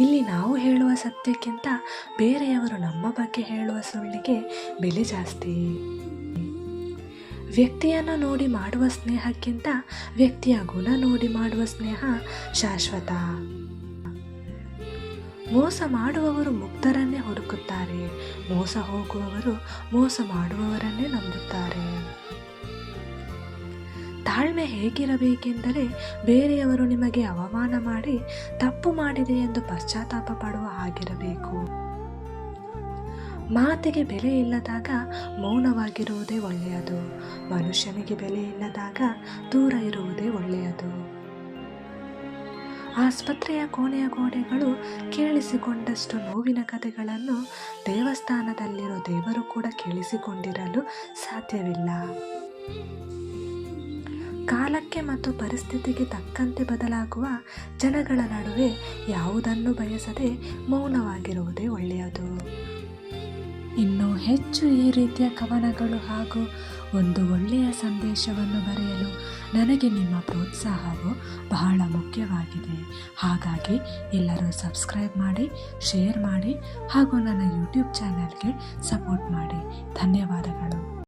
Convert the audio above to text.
ಇಲ್ಲಿ ನಾವು ಹೇಳುವ ಸತ್ಯಕ್ಕಿಂತ ಬೇರೆಯವರು ನಮ್ಮ ಬಗ್ಗೆ ಹೇಳುವ ಸುಳ್ಳಿಗೆ ಬೆಲೆ ಜಾಸ್ತಿ. ವ್ಯಕ್ತಿಯನ್ನು ನೋಡಿ ಮಾಡುವ ಸ್ನೇಹಕ್ಕಿಂತ ವ್ಯಕ್ತಿಯ ಗುಣ ನೋಡಿ ಮಾಡುವ ಸ್ನೇಹ ಶಾಶ್ವತ. ಮೋಸ ಮಾಡುವವರು ಮುಕ್ತರನ್ನೇ ಹುಡುಕುತ್ತಾರೆ. ಮೋಸ ಹೋಗುವವರು ಮೋಸ ಮಾಡುವವರನ್ನೇ ನಂಬುತ್ತಾರೆ. ತಾಳ್ಮೆ ಹೇಗಿರಬೇಕೆಂದರೆ ಬೇರೆಯವರು ನಿಮಗೆ ಅವಮಾನ ಮಾಡಿ ತಪ್ಪು ಮಾಡಿದೆ ಎಂದು ಪಶ್ಚಾತ್ತಾಪ ಪಡುವ ಆಗಿರಬೇಕು ಮಾತಿಗೆ ಬೆಲೆ ಇಲ್ಲದಾಗ ಮೌನವಾಗಿರುವುದೇ ಒಳ್ಳೆಯದು. ಮನುಷ್ಯನಿಗೆ ಬೆಲೆ ಇಲ್ಲದಾಗ ದೂರ ಇರುವುದೇ ಒಳ್ಳೆಯದು. ಆಸ್ಪತ್ರೆಯ ಕೋಣೆಯ ಗೋಡೆಗಳು ಕೇಳಿಸಿಕೊಂಡಷ್ಟು ನೋವಿನ ಕಥೆಗಳನ್ನು ದೇವಸ್ಥಾನದಲ್ಲಿರೋ ದೇವರು ಕೂಡ ಕೇಳಿಸಿಕೊಂಡಿರಲು ಸಾಧ್ಯವಿಲ್ಲ. ಕಾಲಕ್ಕೆ ಮತ್ತು ಪರಿಸ್ಥಿತಿಗೆ ತಕ್ಕಂತೆ ಬದಲಾಗುವ ಜನಗಳ ನಡುವೆ ಯಾವುದನ್ನು ಬಯಸದೆ ಮೌನವಾಗಿರುವುದೇ ಒಳ್ಳೆಯದು. ಇನ್ನು ಹೆಚ್ಚು ಈ ರೀತಿಯ ಕವನಗಳು ಹಾಗೂ ಒಂದು ಒಳ್ಳೆಯ ಸಂದೇಶವನ್ನು ಬರೆಯಲು ನನಗೆ ನಿಮ್ಮ ಪ್ರೋತ್ಸಾಹವು ಬಹಳ ಮುಖ್ಯವಾಗಿದೆ. ಹಾಗಾಗಿ ಎಲ್ಲರೂ ಸಬ್ಸ್ಕ್ರೈಬ್ ಮಾಡಿ, ಶೇರ್ ಮಾಡಿ ಹಾಗೂ ನನ್ನ ಯೂಟ್ಯೂಬ್ ಚಾನಲ್ಗೆ ಸಪೋರ್ಟ್ ಮಾಡಿ. ಧನ್ಯವಾದಗಳು.